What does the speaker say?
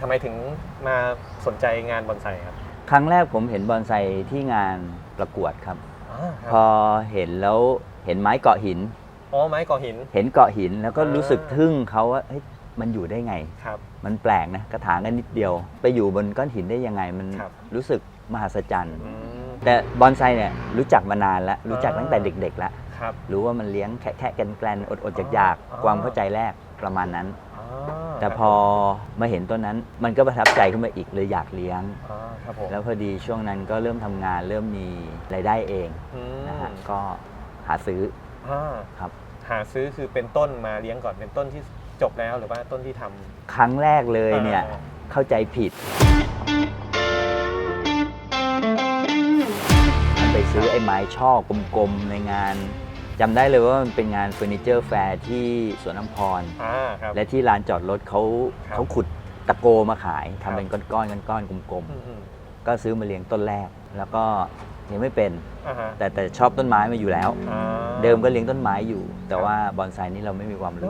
ทำไมถึงมาสนใจงานบอนไซครับครั้งแรกผมเห็นบอนไซที่งานประกวดครับ อ๋อคพรับอเห็นแล้วเห็นไม้เกาะหิน อ๋อไม้ก่อหิน เห็นเกาะหินแล้วก็อ่ารู้รู้สึกทึ่งเขาว่าเฮ้ยมันอยู่ได้ไง ครับ มันแปลกนะกระถางกันนิดเดียว ไปอยู่บนก้อนหินได้ยังไง มันครับ รู้สึกมหัศจรรย์ อืม แต่บอนไซเนี่ยรู้จักมานานแล้วรู้จักอ่า ตั้งแต่เด็กๆแล้วครับ รู้ว่ามันเลี้ยงแค่แค่กันแกลนอดอดๆอยากอ๋อๆความเข้าใจแรกประมาณนั้นอ๋อ แต่พอมาเห็นต้นนั้นมันก็ประทับใจขึ้นมาอีกเลยอยากเลี้ยงอ๋อครับผมแล้วพอดีช่วงนั้นก็เริ่มทำงานเริ่มมีรายได้เองอืมนะฮะก็หาซื้ออ่าครับ หาซื้อคือเป็นต้นมาเลี้ยงก่อนเป็นต้นที่จบแล้วหรือว่าต้นที่ทำครั้งแรกเลยเนี่ยอ่าเข้าใจผิดมันไปซื้อไอ้ไม้ช่อกลมๆในงาน จำได้เลยว่ามันเป็นงานเฟอร์นิเจอร์แฟร์ที่สวนน้ำพร อ่าครับ และที่ลานจอดรถเขาครับเขาขุดตะโกมาขายครัทำบ เป็นก้อนๆก้อนๆกลมอืมอืมๆ ก็ซื้อมาเลี้ยงต้นแรก แล้วก็ยังไม่เป็น อ่าฮะแต่แต่ชอบต้นไม้มาอยู่แล้ว อ่า เดิมก็เลี้ยงต้นไม้อยู่ แต่ว่าบอนไซนี่เราไม่มีความรู้